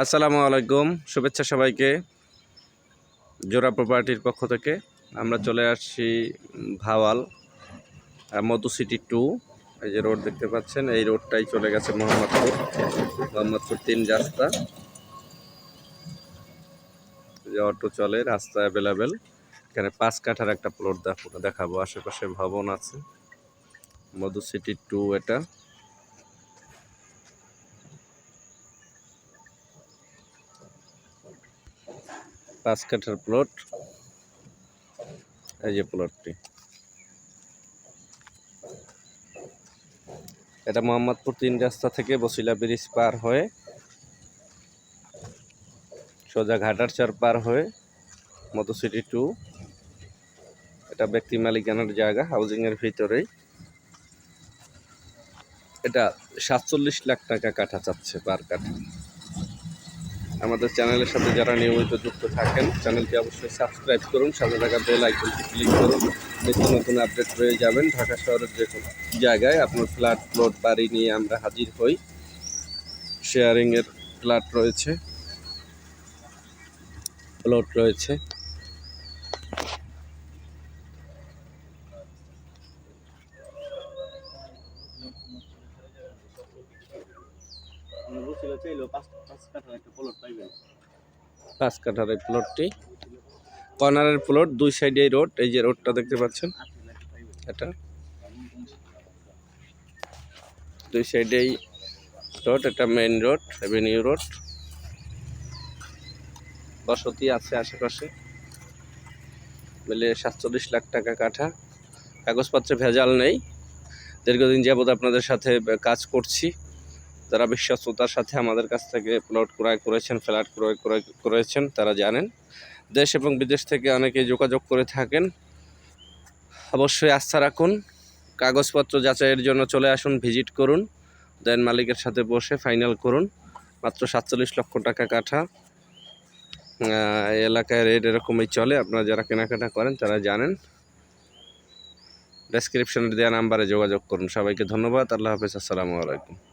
আসসালামু আলাইকুম, শুভেচ্ছা সবাইকে জোড়া প্রপার্টির পক্ষ থেকে। আমরা চলে আসছি ভাওয়াল মধু সিটি টু এই যে রোড দেখতে পাচ্ছেন, এই রোডটাই চলে গেছে মোহাম্মদপুর মোহাম্মদপুর তিন রাস্তা। যে অটো চলে, রাস্তা অ্যাভেলেবেল এখানে পাঁচ কাঠার একটা প্লট দেখাবো আশেপাশে ভবন আছে। মধু সিটি টু এটা। পাঁচ কাঠার প্লট এই যে প্লটটি এটা মোহাম্মদপুর তিন রাস্তা থেকে বসিলা ব্রিজ পার হয়ে, সোজা ঘাটারচর পার হয়ে মধু সিটি টু এটা ব্যক্তি মালিকানার জায়গা হাউজিংয়ের ভিতরেই। এটা সাতচল্লিশ লাখ টাকা কাঠা চাচ্ছে পার কাঠা। আমাদের চ্যানেলের সাথে যারা নিয়মিত যুক্ত থাকেন, চ্যানেলটি অবশ্যই সাবস্ক্রাইব করুন, সাথে থাকা বেল আইকনটি ক্লিক করুন। নিত্য নতুন আপডেট হয়ে যাবেন ঢাকা শহরের যে কোনো জায়গায়। আপনার ফ্ল্যাট, প্লট, বাড়ি নিয়ে আমরা হাজির হই। শেয়ারিংয়ের ফ্ল্যাট রয়েছে। প্লট রয়েছে। পাঁচ কাঠার এই প্লটটি কর্নারের প্লট দুই সাইডে রোড এই যে রোডটা দেখতে পাচ্ছেন, এটা। দুই সাইডেই রোড এটা মেইন রোড এভিনিউ রোড বসতি আছে আশেপাশে। মিলিয়ে সাতচল্লিশ লাখ টাকা কাঠা। কাগজপত্রে ভেজাল নেই। দীর্ঘদিন যাবত আপনাদের সাথে কাজ করছি। যারা বিশ্বস্ততার সাথে আমাদের কাছ থেকে প্লট ক্রয় করেছেন ফ্ল্যাট ক্রয় ক্রয় করেছেন, তারা জানেন। দেশ এবং বিদেশ থেকে অনেকে যোগাযোগ করে থাকেন। অবশ্যই আস্থা রাখুন। কাগজপত্র যাচাইয়ের জন্য চলে আসুন ভিজিট করুন। দেন মালিকের সাথে বসে ফাইনাল করুন। মাত্র সাতচল্লিশ লক্ষ টাকা কাঠা। এলাকায় রেট এরকমই চলে। আপনারা যারা কেনাকাটা করেন, তারা জানেন। ডেসক্রিপশনে দেওয়া নাম্বারে যোগাযোগ করুন। সবাইকে ধন্যবাদ। আল্লাহ হাফেজ। আসসালামু আলাইকুম।